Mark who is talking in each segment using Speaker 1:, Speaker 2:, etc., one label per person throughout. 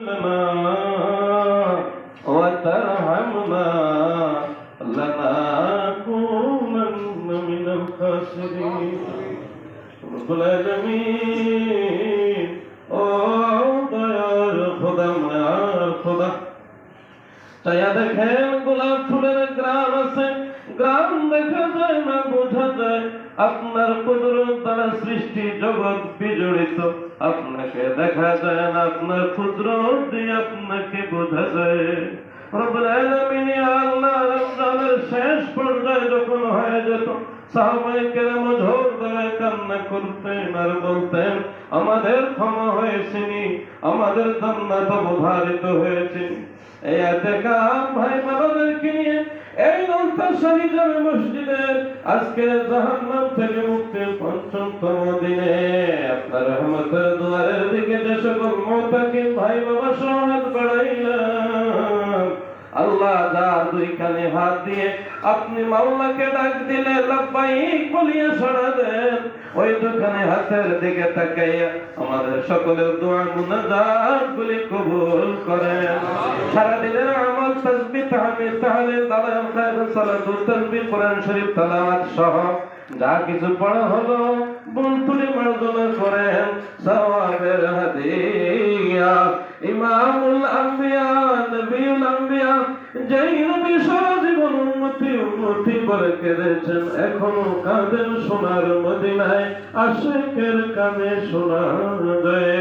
Speaker 1: لنا وترحمنا لنكونن من الخاسرين رب العالمين ও দয়ার খোদা মায়ার খোদা চাইয়া দেখেন গোলাপ ফুলের গ্রাম আছে গ্রাম দেখা যায় না বোঝা যায় আপনার কুদরত সৃষ্টি জগৎ বিজড়িত। আপনাকে দেখা যায় না, আপনার কুদরত দিয়ে আপনাকে বোঝা যায়। শেষ পর্যায়ে যখন হয়ে যেত, সাহাবায়ে কেরাম করতেন আর বলতেন, আমাদের ক্ষমা হয়েছেনি আমাদের জান্নাত অবধারিত হয়েছে। এই এতেকাম ভাই বাবাদেরকে নিয়ে এই অন্তঃসারী জামে মসজিদে আজকে জাহান্নাম থেকে মুক্তির পঞ্চমতম দিনে আপনার রহমতের দুয়ারের দিকে যে সকল মতাকে ভাই বাবা সহাত বাড়াইলাম আল্লাহ যার দুই কানে হাত দিয়ে আপনি মাওলাকে ডাক দিলে লাব্বাইক বলিয়া সাড়া দেন। ওই দুখানে হাতের দিকে তাকাইয়া আমাদের সকলের দোয়া মুনাজাত গুলি কবুল করেন সারা দিনের আমল, তাসবিহ, তাহমিদ, তাহলিল দালাম খায়র সালাতু তাসবিহ, কোরআন শরীফ, তেলাওয়াত সহ যা কিছু পড়া হলো বন্তুলি মার্জনা করেন সওয়াবের হাদিয়া। ইমামুল আম্বিয়া, নবিউল আম্বিয়া, যেই নবী উন্নতি উন্নতি করে কেঁদেছেন। এখনও কাঁদেন সোনার মদিনায় আশেকের কানে শোনা যায়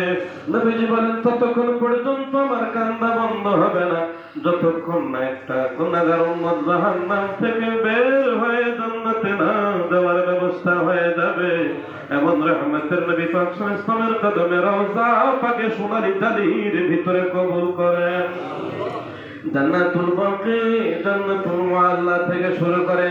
Speaker 1: নবীজি বলেন, ততক্ষণ পর্যন্ত আমার কান্দা বন্ধ হবে না। যতক্ষণ না একটা গুণাগার উম্মত জাহান্নাম থেকে বের হয়ে জান্নাতে না দেওয়ার ব্যবস্থা হয়ে যাবে। এমন রহমতের নবী পাক সাল্লাল্লাহু আলাইহি ওয়াসাল্লামের কদমে রওজা পাকে সোনালি জালির ভিতরে কবুল করেন জান্নাতুল বাকি জান্নাতুল মুআল্লা থেকে শুরু করে